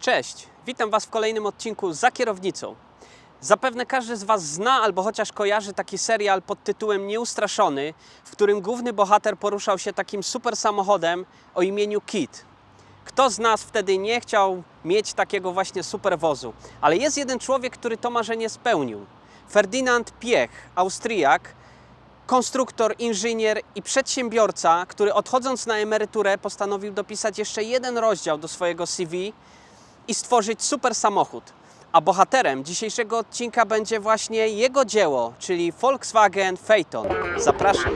Cześć, witam Was w kolejnym odcinku za kierownicą. Zapewne każdy z Was zna albo chociaż kojarzy taki serial pod tytułem Nieustraszony, w którym główny bohater poruszał się takim super samochodem o imieniu Kit. Kto z nas wtedy nie chciał mieć takiego właśnie super wozu? Ale jest jeden człowiek, który to marzenie spełnił. Ferdynand Piech, Austriak, konstruktor, inżynier i przedsiębiorca, który odchodząc na emeryturę postanowił dopisać jeszcze jeden rozdział do swojego CV i stworzyć super samochód. A bohaterem dzisiejszego odcinka będzie właśnie jego dzieło, czyli Volkswagen Phaeton. Zapraszam.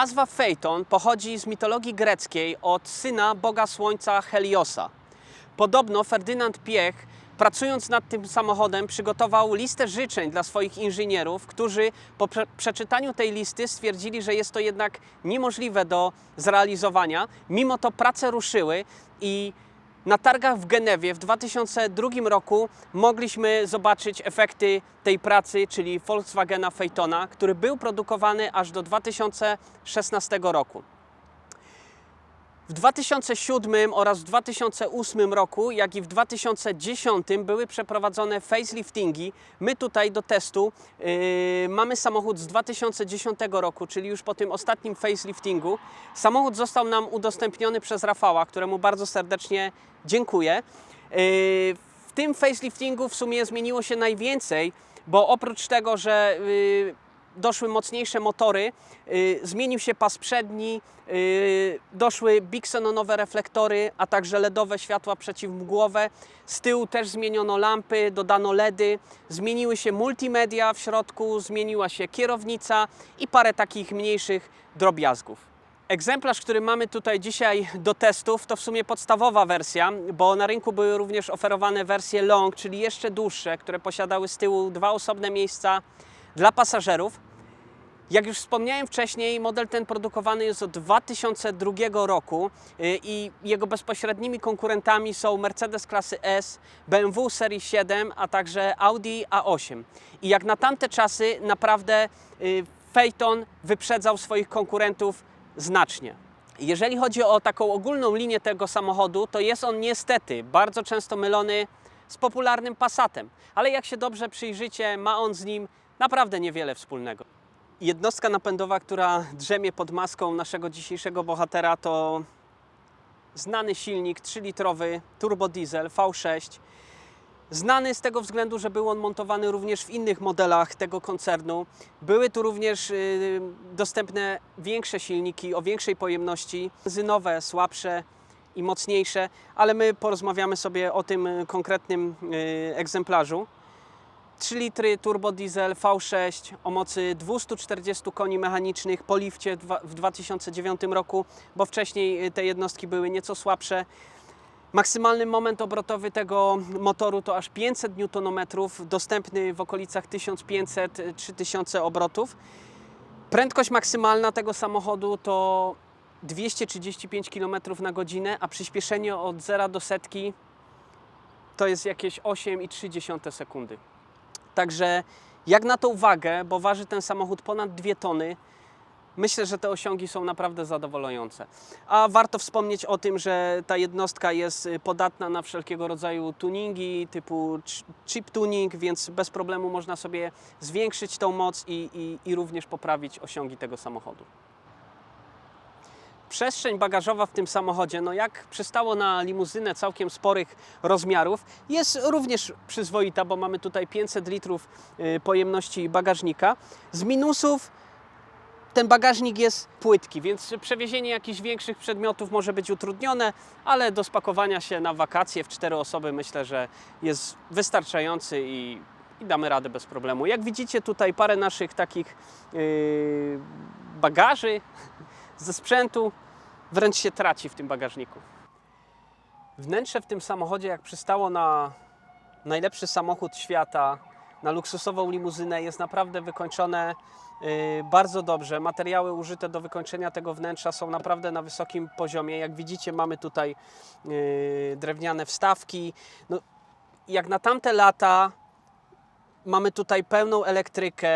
Nazwa Phaeton pochodzi z mitologii greckiej od syna boga słońca Heliosa. Podobno Ferdynand Piech, pracując nad tym samochodem, przygotował listę życzeń dla swoich inżynierów, którzy po prze- przeczytaniu tej listy stwierdzili, że jest to jednak niemożliwe do zrealizowania. Mimo to prace ruszyły i na targach w Genewie w 2002 roku mogliśmy zobaczyć efekty tej pracy, czyli Volkswagena Phaetona, który był produkowany aż do 2016 roku. W 2007 oraz w 2008 roku, jak i w 2010 były przeprowadzone faceliftingi. My tutaj do testu yy, mamy samochód z 2010 roku, czyli już po tym ostatnim faceliftingu. Samochód został nam udostępniony przez Rafała, któremu bardzo serdecznie dziękuję. Yy, w tym faceliftingu w sumie zmieniło się najwięcej, bo oprócz tego, że yy, doszły mocniejsze motory, yy, zmienił się pas przedni, yy, doszły bixenonowe reflektory, a także LEDowe światła przeciwmgłowe. Z tyłu też zmieniono lampy, dodano LEDy, zmieniły się multimedia w środku, zmieniła się kierownica i parę takich mniejszych drobiazgów. Egzemplarz, który mamy tutaj dzisiaj do testów, to w sumie podstawowa wersja, bo na rynku były również oferowane wersje long, czyli jeszcze dłuższe, które posiadały z tyłu dwa osobne miejsca dla pasażerów. Jak już wspomniałem wcześniej, model ten produkowany jest od 2002 roku yy, i jego bezpośrednimi konkurentami są Mercedes klasy S, BMW serii 7, a także Audi A8. I jak na tamte czasy naprawdę yy, Phaeton wyprzedzał swoich konkurentów znacznie. Jeżeli chodzi o taką ogólną linię tego samochodu, to jest on niestety bardzo często mylony z popularnym Passatem, ale jak się dobrze przyjrzycie, ma on z nim naprawdę niewiele wspólnego. Jednostka napędowa, która drzemie pod maską naszego dzisiejszego bohatera, to znany silnik 3-litrowy turbodiesel V6. Znany z tego względu, że był on montowany również w innych modelach tego koncernu. Były tu również y, dostępne większe silniki o większej pojemności, benzynowe, słabsze i mocniejsze, ale my porozmawiamy sobie o tym y, konkretnym y, egzemplarzu. 3 litry turbodiesel V6 o mocy 240 koni mechanicznych po lifcie w 2009 roku, bo wcześniej y, te jednostki były nieco słabsze. Maksymalny moment obrotowy tego motoru to aż 500 Nm, dostępny w okolicach 1500-3000 obrotów. Prędkość maksymalna tego samochodu to 235 km na godzinę, a przyspieszenie od 0 do setki to jest jakieś 8,3 sekundy. Także jak na tą wagę, bo waży ten samochód ponad 2 tony, myślę, że te osiągi są naprawdę zadowalające. A warto wspomnieć o tym, że ta jednostka jest y, podatna na wszelkiego rodzaju tuningi typu ch- chip tuning, więc bez problemu można sobie zwiększyć tą moc i, i, i również poprawić osiągi tego samochodu. Przestrzeń bagażowa w tym samochodzie, no jak przystało na limuzynę całkiem sporych rozmiarów, jest również przyzwoita, bo mamy tutaj 500 litrów y, pojemności bagażnika. Z minusów ten bagażnik jest płytki, więc przewiezienie jakichś większych przedmiotów może być utrudnione, ale do spakowania się na wakacje w cztery osoby myślę, że jest wystarczający i, i damy radę bez problemu. Jak widzicie tutaj parę naszych takich yy, bagaży ze sprzętu wręcz się traci w tym bagażniku. Wnętrze w tym samochodzie, jak przystało na najlepszy samochód świata, na luksusową limuzynę jest naprawdę wykończone y, bardzo dobrze. Materiały użyte do wykończenia tego wnętrza są naprawdę na wysokim poziomie. Jak widzicie, mamy tutaj y, drewniane wstawki. No, jak na tamte lata mamy tutaj pełną elektrykę,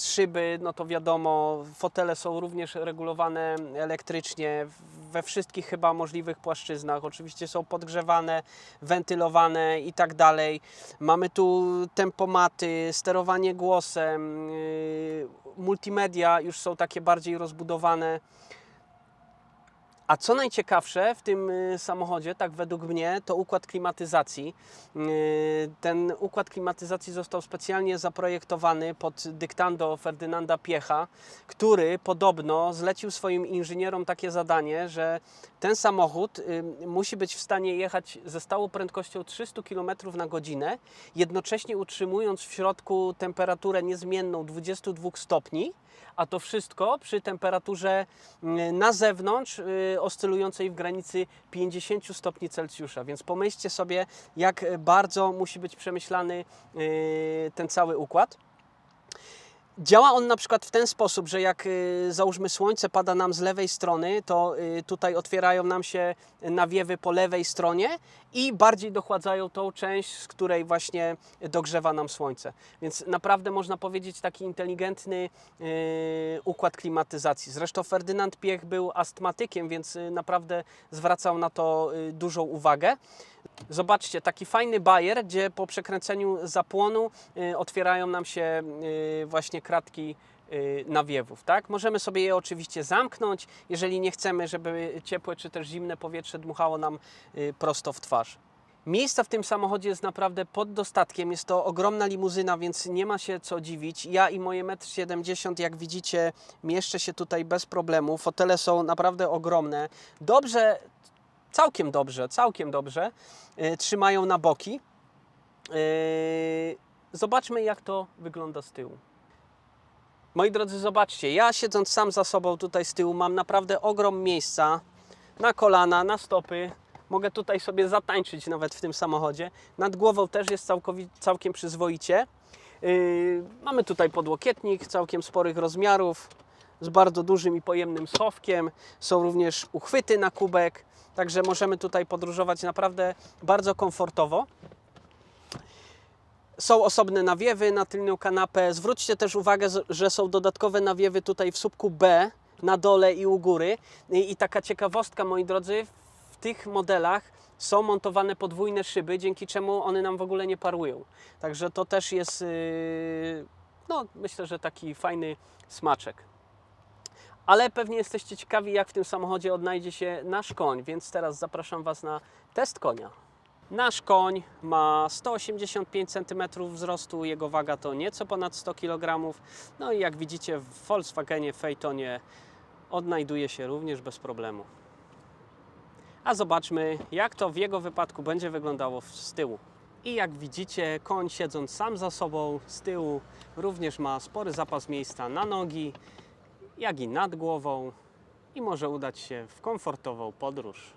szyby, no to wiadomo, fotele są również regulowane elektrycznie we wszystkich chyba możliwych płaszczyznach. Oczywiście są podgrzewane, wentylowane i tak dalej. Mamy tu tempomaty, sterowanie głosem, yy, multimedia już są takie bardziej rozbudowane. A co najciekawsze w tym y, samochodzie, tak według mnie, to układ klimatyzacji. Y, Ten układ klimatyzacji został specjalnie zaprojektowany pod dyktando Ferdynanda Piecha, który podobno zlecił swoim inżynierom takie zadanie, że ten samochód y, musi być w stanie jechać ze stałą prędkością 300 km na godzinę, jednocześnie utrzymując w środku temperaturę niezmienną 22 stopni a to wszystko przy temperaturze mm, na zewnątrz y, oscylującej w granicy 50 stopni Celsjusza. Więc pomyślcie sobie, jak bardzo musi być przemyślany y, ten cały układ. Działa on na przykład w ten sposób, że jak y, załóżmy słońce pada nam z lewej strony, to y, tutaj otwierają nam się nawiewy po lewej stronie i bardziej dochładzają tą część, z której właśnie dogrzewa nam słońce. Więc naprawdę można powiedzieć taki inteligentny y, układ klimatyzacji. Zresztą Ferdynand Piech był astmatykiem, więc naprawdę zwracał na to dużą uwagę. Zobaczcie, taki fajny bajer, gdzie po przekręceniu zapłonu y, otwierają nam się y, właśnie kratki y, nawiewów. Tak? Możemy sobie je oczywiście zamknąć, jeżeli nie chcemy, żeby ciepłe czy też zimne powietrze dmuchało nam prosto w twarz. Miejsca w tym samochodzie jest naprawdę pod dostatkiem. Jest to ogromna limuzyna, więc nie ma się co dziwić. Ja i moje 1,70 m, jak widzicie, mieszczę się tutaj bez problemu. Fotele są naprawdę ogromne. Dobrze, całkiem dobrze, całkiem dobrze y, trzymają na boki. Y, Zobaczmy, jak to wygląda z tyłu. Moi drodzy, zobaczcie, ja siedząc sam za sobą tutaj z tyłu mam naprawdę ogrom miejsca na kolana, na stopy. Mogę tutaj sobie zatańczyć nawet w tym samochodzie. Nad głową też jest całkiem przyzwoicie. Yy, mamy tutaj podłokietnik całkiem sporych rozmiarów z bardzo dużym i pojemnym schowkiem. Są również uchwyty na kubek, także możemy tutaj podróżować naprawdę bardzo komfortowo. Są osobne nawiewy na tylną kanapę. Zwróćcie też uwagę, że są dodatkowe nawiewy tutaj w słupku B, na dole i u góry. I, i taka ciekawostka, moi drodzy, w tych modelach są montowane podwójne szyby, dzięki czemu one nam w ogóle nie parują. Także to też jest, yy, no myślę, że taki fajny smaczek. Ale pewnie jesteście ciekawi, jak w tym samochodzie odnajdzie się nasz koń, więc teraz zapraszam Was na test konia. Nasz koń ma 185 cm wzrostu, jego waga to nieco ponad 100 kg. No i jak widzicie w Volkswagenie Phaetonie odnajduje się również bez problemu. A zobaczmy, jak to w jego wypadku będzie wyglądało z tyłu. I jak widzicie, koń siedząc sam za sobą z tyłu również ma spory zapas miejsca na nogi, jak i nad głową i może udać się w komfortową podróż.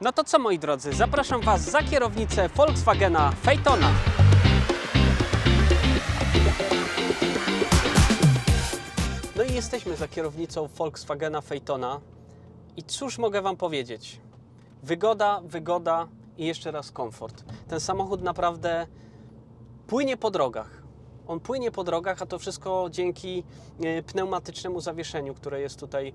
No to co moi drodzy, zapraszam Was za kierownicę Volkswagena Phaetona. No i jesteśmy za kierownicą Volkswagena Phaetona. I cóż mogę Wam powiedzieć? Wygoda, wygoda i jeszcze raz komfort. Ten samochód naprawdę płynie po drogach. On płynie po drogach, a to wszystko dzięki e, pneumatycznemu zawieszeniu, które jest tutaj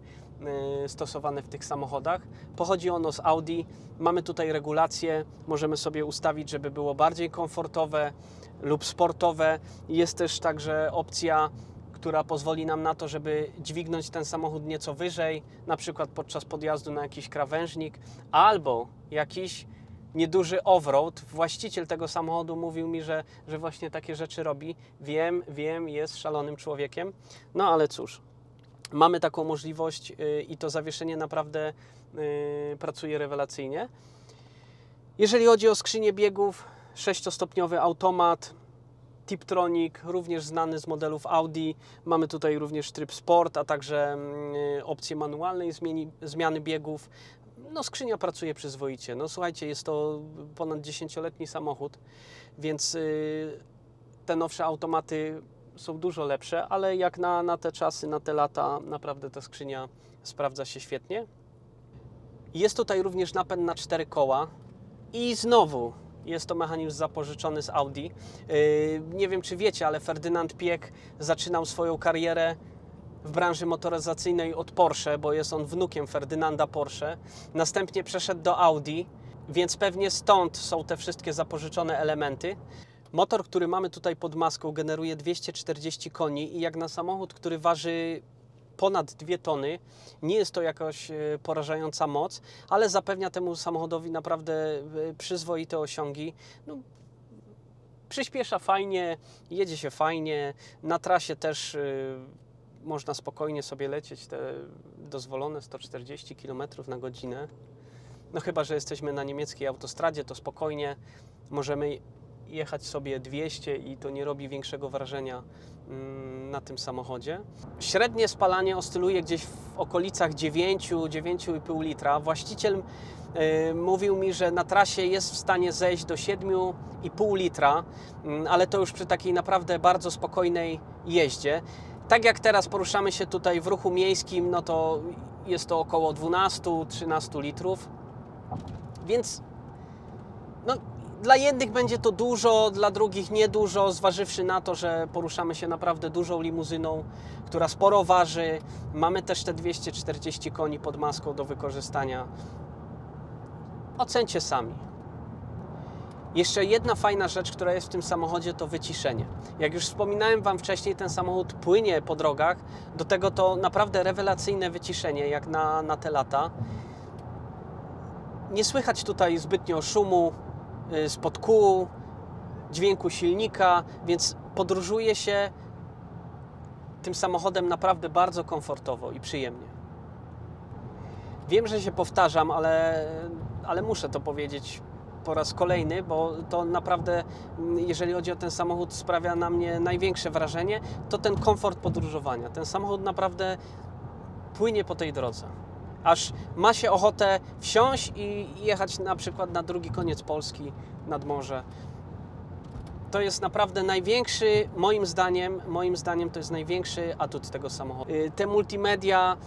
e, stosowane w tych samochodach. Pochodzi ono z Audi. Mamy tutaj regulacje, możemy sobie ustawić, żeby było bardziej komfortowe lub sportowe. Jest też także opcja, która pozwoli nam na to, żeby dźwignąć ten samochód nieco wyżej, na przykład podczas podjazdu na jakiś krawężnik albo jakiś nieduży offroad. Właściciel tego samochodu mówił mi, że, że właśnie takie rzeczy robi. Wiem, wiem, jest szalonym człowiekiem. No ale cóż, mamy taką możliwość yy, i to zawieszenie naprawdę yy, pracuje rewelacyjnie. Jeżeli chodzi o skrzynię biegów, sześciostopniowy automat, Tiptronic, również znany z modelów Audi. Mamy tutaj również tryb Sport, a także mm, opcję manualnej zmiany biegów. No skrzynia pracuje przyzwoicie. No słuchajcie, jest to ponad 10-letni samochód, więc y, te nowsze automaty są dużo lepsze, ale jak na, na te czasy, na te lata, naprawdę ta skrzynia sprawdza się świetnie. Jest tutaj również napęd na cztery koła i znowu jest to mechanizm zapożyczony z Audi. Yy, Nie wiem, czy wiecie, ale Ferdynand Piek zaczynał swoją karierę w branży motoryzacyjnej od Porsche, bo jest on wnukiem Ferdynanda Porsche. Następnie przeszedł do Audi, więc pewnie stąd są te wszystkie zapożyczone elementy. Motor, który mamy tutaj pod maską, generuje 240 koni i jak na samochód, który waży ponad 2 tony, nie jest to jakaś e, porażająca moc, ale zapewnia temu samochodowi naprawdę e, przyzwoite osiągi. No, przyspiesza fajnie, jedzie się fajnie, na trasie też y, można spokojnie sobie lecieć te dozwolone 140 km na godzinę. No chyba, że jesteśmy na niemieckiej autostradzie, to spokojnie możemy jechać sobie 200 i to nie robi większego wrażenia mm, na tym samochodzie. Średnie spalanie oscyluje gdzieś w okolicach 9, 9,5 litra. Właściciel y, mówił mi, że na trasie jest w stanie zejść do 7,5 litra, mm, ale to już przy takiej naprawdę bardzo spokojnej jeździe. Tak jak teraz poruszamy się tutaj w ruchu miejskim, no to jest to około 12-13 litrów. Więc no, dla jednych będzie to dużo, dla drugich niedużo, zważywszy na to, że poruszamy się naprawdę dużą limuzyną, która sporo waży. Mamy też te 240 koni pod maską do wykorzystania. Ocencie sami. Jeszcze jedna fajna rzecz, która jest w tym samochodzie, to wyciszenie. Jak już wspominałem Wam wcześniej, ten samochód płynie po drogach. Do tego to naprawdę rewelacyjne wyciszenie, jak na, na te lata. Nie słychać tutaj zbytnio szumu y, spod kół, dźwięku silnika, więc podróżuje się tym samochodem naprawdę bardzo komfortowo i przyjemnie. Wiem, że się powtarzam, ale, ale muszę to powiedzieć po raz kolejny, bo to naprawdę, mm, jeżeli chodzi o ten samochód, sprawia na mnie największe wrażenie, to ten komfort podróżowania. Ten samochód naprawdę płynie po tej drodze. Aż ma się ochotę wsiąść i jechać na przykład na drugi koniec Polski, nad morze. To jest naprawdę największy, moim zdaniem, moim zdaniem to jest największy atut tego samochodu. Y, Te multimedia,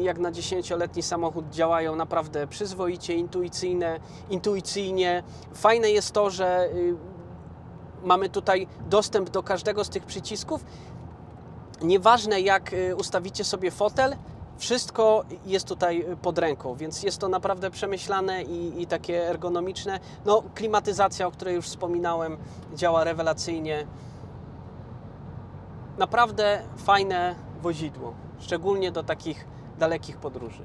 jak na 10-letni samochód, działają naprawdę przyzwoicie, intuicyjne, intuicyjnie. Fajne jest to, że y, mamy tutaj dostęp do każdego z tych przycisków. Nieważne jak y, ustawicie sobie fotel, wszystko jest tutaj pod ręką, więc jest to naprawdę przemyślane i, i takie ergonomiczne. No, klimatyzacja, o której już wspominałem, działa rewelacyjnie. Naprawdę fajne wozidło, szczególnie do takich dalekich podróży.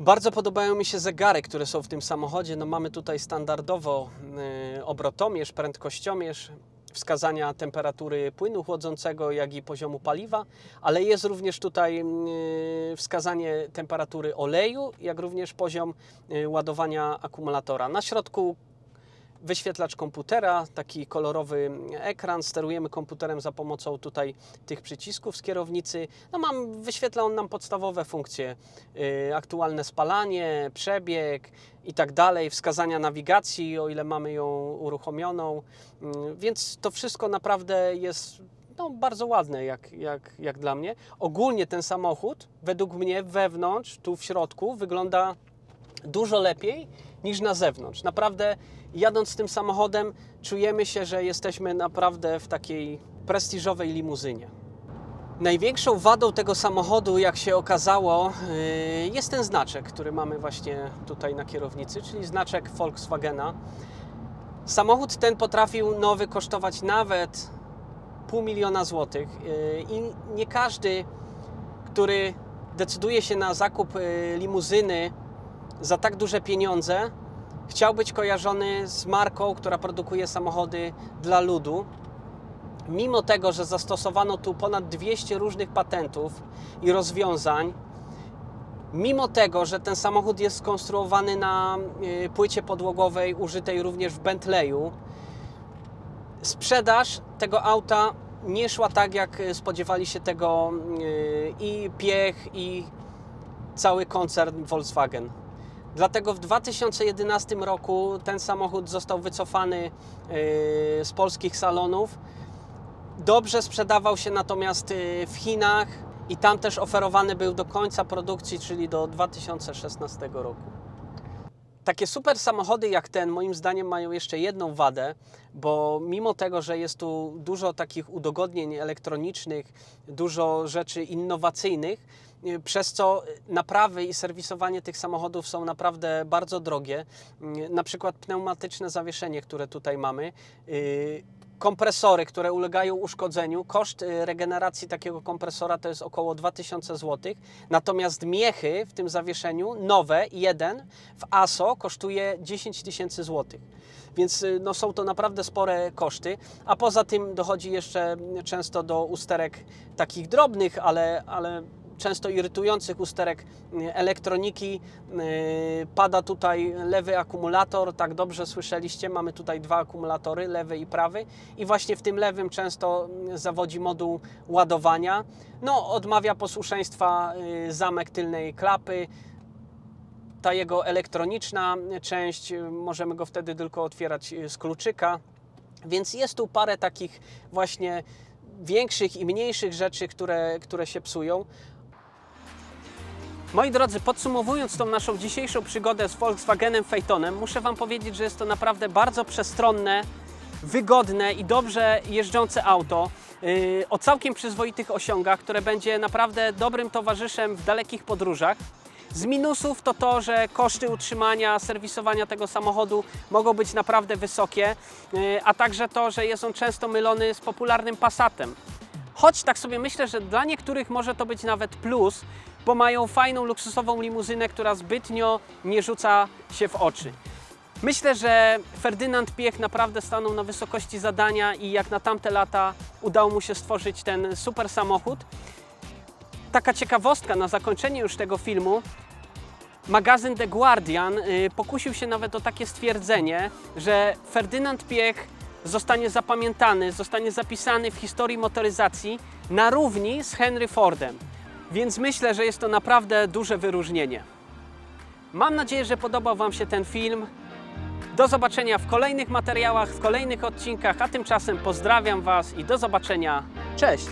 Bardzo podobają mi się zegary, które są w tym samochodzie. No, mamy tutaj standardowo y, obrotomierz, prędkościomierz, wskazania temperatury płynu chłodzącego, jak i poziomu paliwa, ale jest również tutaj y, wskazanie temperatury oleju, jak również poziom y, ładowania akumulatora. Na środku wyświetlacz komputera, taki kolorowy ekran. Sterujemy komputerem za pomocą tutaj tych przycisków z kierownicy. No mam, wyświetla on nam podstawowe funkcje, yy, aktualne spalanie, przebieg i tak dalej, wskazania nawigacji, o ile mamy ją uruchomioną. Yy, więc to wszystko naprawdę jest no, bardzo ładne jak, jak, jak dla mnie. Ogólnie ten samochód, według mnie wewnątrz, tu w środku, wygląda dużo lepiej niż na zewnątrz. Naprawdę jadąc tym samochodem czujemy się, że jesteśmy naprawdę w takiej prestiżowej limuzynie. Największą wadą tego samochodu, jak się okazało, yy, jest ten znaczek, który mamy właśnie tutaj na kierownicy, czyli znaczek Volkswagena. Samochód ten potrafił nowy kosztować nawet pół miliona złotych yy, i nie każdy, który decyduje się na zakup yy, limuzyny za tak duże pieniądze, chciał być kojarzony z marką, która produkuje samochody dla ludu. Mimo tego, że zastosowano tu ponad 200 różnych patentów i rozwiązań, mimo tego, że ten samochód jest skonstruowany na y, płycie podłogowej użytej również w Bentleyu, sprzedaż tego auta nie szła tak, jak spodziewali się tego y, i Piech, i cały koncern Volkswagen. Dlatego w 2011 roku ten samochód został wycofany yy, z polskich salonów. Dobrze sprzedawał się natomiast yy, w Chinach i tam też oferowany był do końca produkcji, czyli do 2016 roku. Takie super samochody jak ten, moim zdaniem, mają jeszcze jedną wadę, bo mimo tego, że jest tu dużo takich udogodnień elektronicznych, dużo rzeczy innowacyjnych, przez co naprawy i serwisowanie tych samochodów są naprawdę bardzo drogie. Y, Na przykład pneumatyczne zawieszenie, które tutaj mamy, y, kompresory, które ulegają uszkodzeniu. Koszt y, regeneracji takiego kompresora to jest około 2000 zł. Natomiast miechy w tym zawieszeniu, nowe, jeden w ASO kosztuje 10 tysięcy złotych. Więc y, no, są to naprawdę spore koszty. A poza tym dochodzi jeszcze często do usterek takich drobnych, ale, ale często irytujących usterek y, elektroniki. Y, Pada tutaj lewy akumulator, tak dobrze słyszeliście, mamy tutaj dwa akumulatory, lewy i prawy i właśnie w tym lewym często y, zawodzi moduł ładowania. No, odmawia posłuszeństwa zamek tylnej klapy, ta jego elektroniczna część, możemy go wtedy tylko otwierać z kluczyka. Więc jest tu parę takich właśnie większych i mniejszych rzeczy, które, które się psują. Moi drodzy, podsumowując tą naszą dzisiejszą przygodę z Volkswagenem Phaetonem, muszę Wam powiedzieć, że jest to naprawdę bardzo przestronne, wygodne i dobrze jeżdżące auto yy, o całkiem przyzwoitych osiągach, które będzie naprawdę dobrym towarzyszem w dalekich podróżach. Z minusów to to, że koszty utrzymania, serwisowania tego samochodu mogą być naprawdę wysokie, yy, a także to, że jest on często mylony z popularnym Passatem. Choć tak sobie myślę, że dla niektórych może to być nawet plus, bo mają fajną, luksusową limuzynę, która zbytnio nie rzuca się w oczy. Myślę, że Ferdynand Piech naprawdę stanął na wysokości zadania i jak na tamte lata udało mu się stworzyć ten super samochód. Taka ciekawostka na zakończenie już tego filmu. Magazyn The Guardian y, pokusił się nawet o takie stwierdzenie, że Ferdynand Piech zostanie zapamiętany, zostanie zapisany w historii motoryzacji na równi z Henry Fordem. Więc myślę, że jest to naprawdę duże wyróżnienie. Mam nadzieję, że podobał Wam się ten film. Do zobaczenia w kolejnych materiałach, w kolejnych odcinkach, a tymczasem pozdrawiam Was i do zobaczenia. Cześć!